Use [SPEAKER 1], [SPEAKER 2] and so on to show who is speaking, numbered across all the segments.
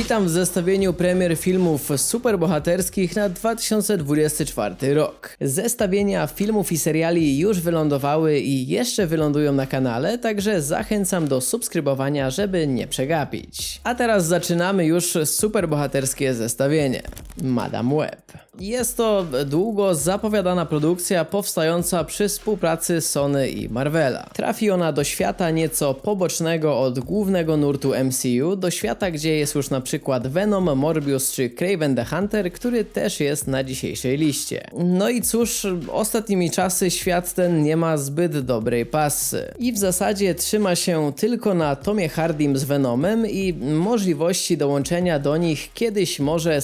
[SPEAKER 1] Witam w zestawieniu premier filmów superbohaterskich na 2024 rok. Zestawienia filmów i seriali już wylądowały i jeszcze wylądują na kanale, także zachęcam do subskrybowania, żeby nie przegapić. A teraz zaczynamy już superbohaterskie zestawienie. Madame Web. Jest to długo zapowiadana produkcja powstająca przy współpracy Sony i Marvela. Trafi ona do świata nieco pobocznego od głównego nurtu MCU, do świata, gdzie jest już na przykład Venom, Morbius czy Craven the Hunter, który też jest na dzisiejszej liście. No i cóż, ostatnimi czasy świat ten nie ma zbyt dobrej pasy. I w zasadzie trzyma się tylko na Tomie Hardym z Venomem i możliwości dołączenia do nich kiedyś może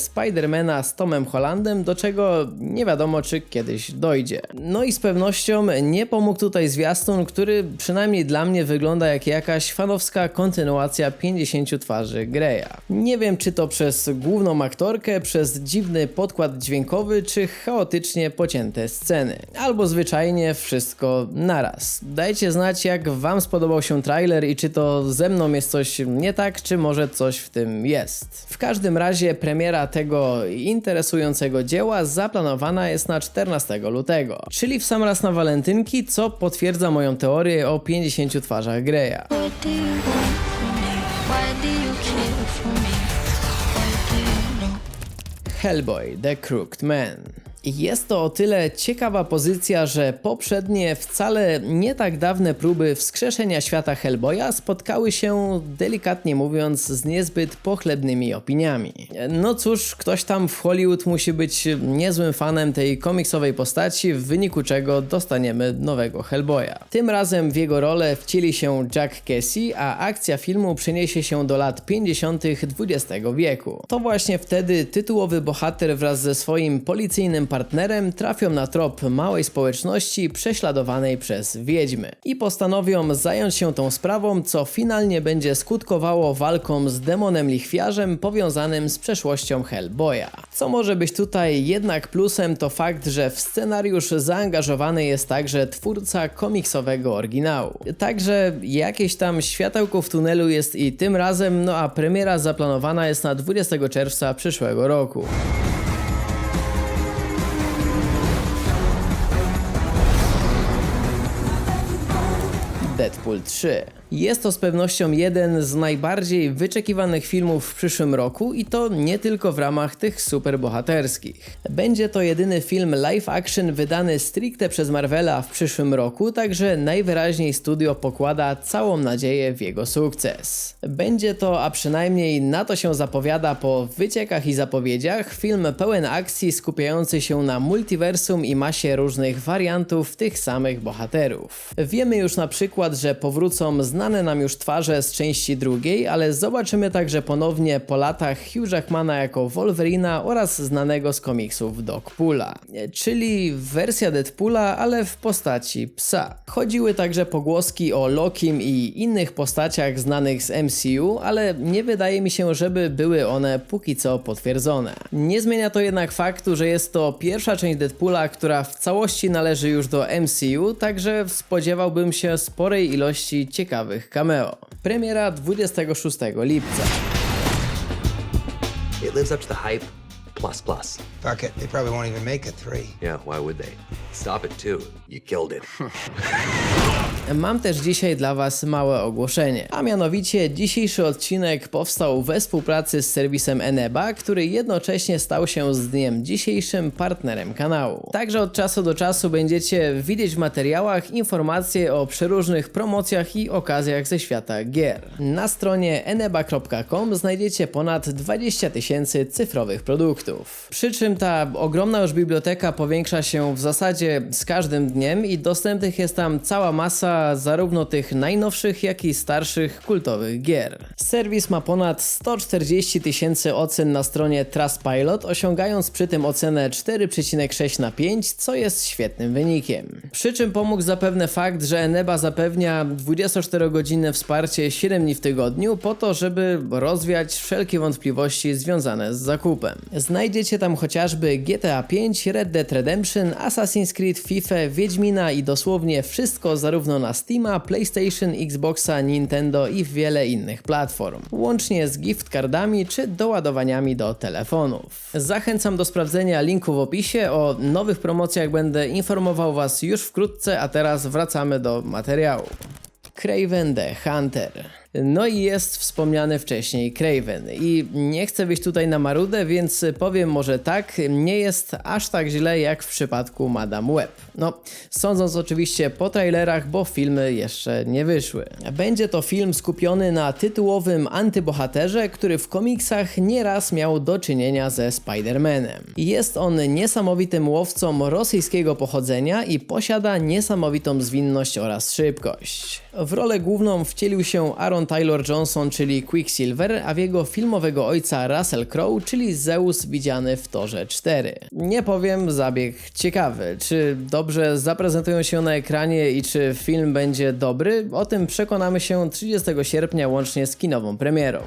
[SPEAKER 1] Spidermana z Tomem Hollandem, do czego nie wiadomo czy kiedyś dojdzie. No i z pewnością nie pomógł tutaj zwiastun, który przynajmniej dla mnie wygląda jak jakaś fanowska kontynuacja 50 twarzy Greya. Nie wiem czy to przez główną aktorkę, przez dziwny podkład dźwiękowy, czy chaotycznie pocięte sceny. Albo zwyczajnie wszystko naraz. Dajcie znać jak wam spodobał się trailer i czy to ze mną jest coś nie tak, czy może coś w tym jest. W każdym razie premiera tego interesującego dzieła zaplanowana jest na 14 lutego, czyli w sam raz na walentynki, co potwierdza moją teorię o 50 twarzach Greya. Hellboy The Crooked Man. Jest to o tyle ciekawa pozycja, że poprzednie, wcale nie tak dawne próby wskrzeszenia świata Hellboya spotkały się, delikatnie mówiąc, z niezbyt pochlebnymi opiniami. No cóż, ktoś tam w Hollywood musi być niezłym fanem tej komiksowej postaci, w wyniku czego dostaniemy nowego Hellboya. Tym razem w jego rolę wcieli się Jack Casey, a akcja filmu przeniesie się do lat 50. XX wieku. To właśnie wtedy tytułowy bohater wraz ze swoim policyjnym partnerem trafią na trop małej społeczności prześladowanej przez wiedźmy i postanowią zająć się tą sprawą, co finalnie będzie skutkowało walką z demonem lichwiarzem powiązanym z przeszłością Hellboya. Co może być tutaj jednak plusem to fakt, że w scenariusz zaangażowany jest także twórca komiksowego oryginału. Także jakieś tam światełko w tunelu jest i tym razem, no a premiera zaplanowana jest na 20 czerwca przyszłego roku. Deadpool 3. Jest to z pewnością jeden z najbardziej wyczekiwanych filmów w przyszłym roku i to nie tylko w ramach tych superbohaterskich. Będzie to jedyny film live action wydany stricte przez Marvela w przyszłym roku, także najwyraźniej studio pokłada całą nadzieję w jego sukces. Będzie to, a przynajmniej na to się zapowiada po wyciekach i zapowiedziach, film pełen akcji skupiający się na multiversum i masie różnych wariantów tych samych bohaterów. Wiemy już na przykład, że powrócą znane nam już twarze z części drugiej, ale zobaczymy także ponownie po latach Hugh Jackmana jako Wolverina oraz znanego z komiksów Dogpoola, czyli wersja Deadpoola, ale w postaci psa. Chodziły także pogłoski o Lokim i innych postaciach znanych z MCU, ale nie wydaje mi się, żeby były one póki co potwierdzone. Nie zmienia to jednak faktu, że jest to pierwsza część Deadpoola, która w całości należy już do MCU, także spodziewałbym się sporej ilości ciekawych cameo. Premiera 26 lipca.
[SPEAKER 2] It lives up to the hype, plus plus.
[SPEAKER 3] Fuck it, they probably won't even make it three.
[SPEAKER 2] Yeah, why would they? Stop it too. You killed it.
[SPEAKER 1] Mam też dzisiaj dla Was małe ogłoszenie, a mianowicie dzisiejszy odcinek powstał we współpracy z serwisem Eneba, który jednocześnie stał się z dniem dzisiejszym partnerem kanału. Także od czasu do czasu będziecie widzieć w materiałach informacje o przeróżnych promocjach i okazjach ze świata gier. Na stronie eneba.com znajdziecie ponad 20 tysięcy cyfrowych produktów. Przy czym ta ogromna już biblioteka powiększa się w zasadzie z każdym dniem i dostępnych jest tam cała masa zarówno tych najnowszych, jak i starszych kultowych gier. Serwis ma ponad 140 tysięcy ocen na stronie Trustpilot, osiągając przy tym ocenę 4,6 na 5, co jest świetnym wynikiem. Przy czym pomógł zapewne fakt, że Eneba zapewnia 24-godzinne wsparcie 7 dni w tygodniu po to, żeby rozwiać wszelkie wątpliwości związane z zakupem. Znajdziecie tam chociażby GTA 5, Red Dead Redemption, Assassin's Creed, FIFA, Wiedźmina i dosłownie wszystko zarówno na na Steama, PlayStation, Xboxa, Nintendo i wiele innych platform, łącznie z gift cardami czy doładowaniami do telefonów. Zachęcam do sprawdzenia linku w opisie, o nowych promocjach będę informował Was już wkrótce, a teraz wracamy do materiału. Craven the Hunter. No i jest wspomniany wcześniej Craven i nie chcę być tutaj na marudę, więc powiem może tak, nie jest aż tak źle jak w przypadku Madame Web. No, sądząc oczywiście po trailerach, bo filmy jeszcze nie wyszły. Będzie to film skupiony na tytułowym antybohaterze, który w komiksach nieraz miał do czynienia ze Spider-Manem. Jest on niesamowitym łowcą rosyjskiego pochodzenia i posiada niesamowitą zwinność oraz szybkość. W rolę główną wcielił się Aaron Taylor Johnson, czyli Quicksilver, a w jego filmowego ojca Russell Crowe, czyli Zeus widziany w Torze 4. Nie powiem, zabieg ciekawy. Czy dobrze zaprezentują się na ekranie i czy film będzie dobry? O tym przekonamy się 30 sierpnia łącznie z kinową premierą.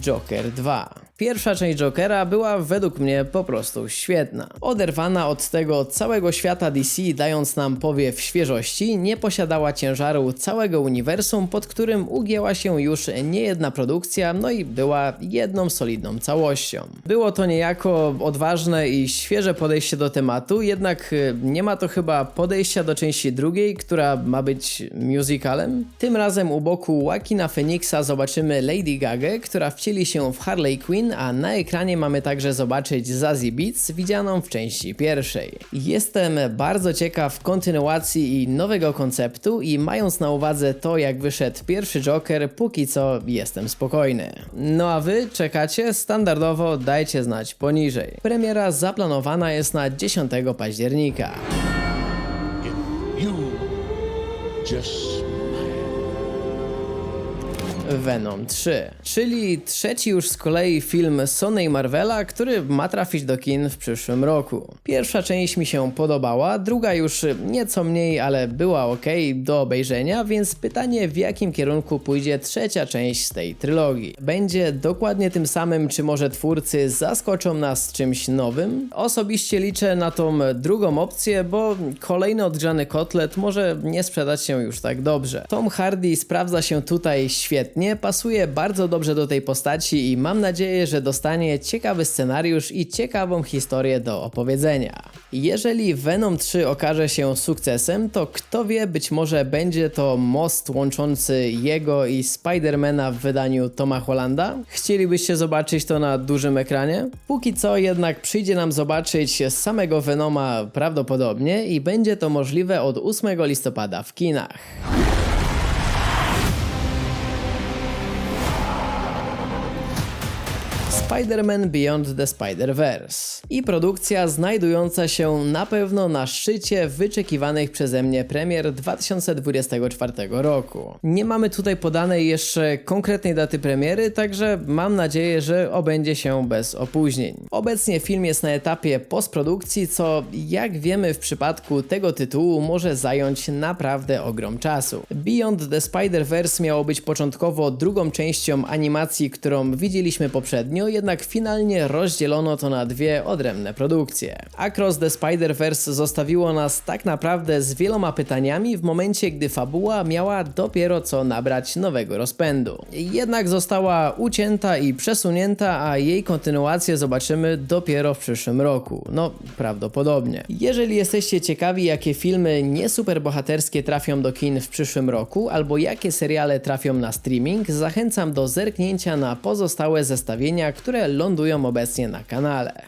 [SPEAKER 1] Joker 2. Pierwsza część Jokera była według mnie po prostu świetna. Oderwana od tego całego świata DC, dając nam powiew świeżości, nie posiadała ciężaru całego uniwersum, pod którym ugięła się już niejedna produkcja, no i była jedną solidną całością. Było to niejako odważne i świeże podejście do tematu, jednak y, nie ma to chyba podejścia do części drugiej, która ma być musicalem. Tym razem u boku Joaquina Phoenixa zobaczymy Lady Gaga, która wcieli się w Harley Quinn, a na ekranie mamy także zobaczyć Zazie Beats, widzianą w części pierwszej. Jestem bardzo ciekaw kontynuacji i nowego konceptu i mając na uwadze to, jak wyszedł pierwszy Joker, póki co jestem spokojny. No a wy czekacie? Standardowo dajcie znać poniżej. Premiera zaplanowana jest na 10 października.
[SPEAKER 4] Just
[SPEAKER 1] Venom 3, czyli trzeci już z kolei film Sony i Marvela, który ma trafić do kin w przyszłym roku. Pierwsza część mi się podobała, druga już nieco mniej, ale była ok do obejrzenia, więc pytanie w jakim kierunku pójdzie trzecia część z tej trylogii. Będzie dokładnie tym samym, czy może twórcy zaskoczą nas czymś nowym? Osobiście liczę na tą drugą opcję, bo kolejny odgrzany kotlet może nie sprzedać się już tak dobrze. Tom Hardy sprawdza się tutaj świetnie, pasuje bardzo dobrze do tej postaci i mam nadzieję, że dostanie ciekawy scenariusz i ciekawą historię do opowiedzenia. Jeżeli Venom 3 okaże się sukcesem, to kto wie, być może będzie to most łączący jego i Spidermana w wydaniu Toma Hollanda? Chcielibyście zobaczyć to na dużym ekranie? Póki co jednak przyjdzie nam zobaczyć samego Venoma prawdopodobnie i będzie to możliwe od 8 listopada w kinach. Spider-Man Beyond the Spider-Verse i produkcja znajdująca się na pewno na szczycie wyczekiwanych przeze mnie premier 2024 roku. Nie mamy tutaj podanej jeszcze konkretnej daty premiery, także mam nadzieję, że obędzie się bez opóźnień. Obecnie film jest na etapie postprodukcji, co jak wiemy w przypadku tego tytułu może zająć naprawdę ogrom czasu. Beyond the Spider-Verse miało być początkowo drugą częścią animacji, którą widzieliśmy poprzednio, jednak finalnie rozdzielono to na dwie odrębne produkcje. Across the Spider-Verse zostawiło nas tak naprawdę z wieloma pytaniami w momencie, gdy fabuła miała dopiero co nabrać nowego rozpędu. Jednak została ucięta i przesunięta, a jej kontynuację zobaczymy dopiero w przyszłym roku. No, prawdopodobnie. Jeżeli jesteście ciekawi, jakie filmy nie superbohaterskie trafią do kin w przyszłym roku, albo jakie seriale trafią na streaming, zachęcam do zerknięcia na pozostałe zestawienia, które lądują obecnie na kanale.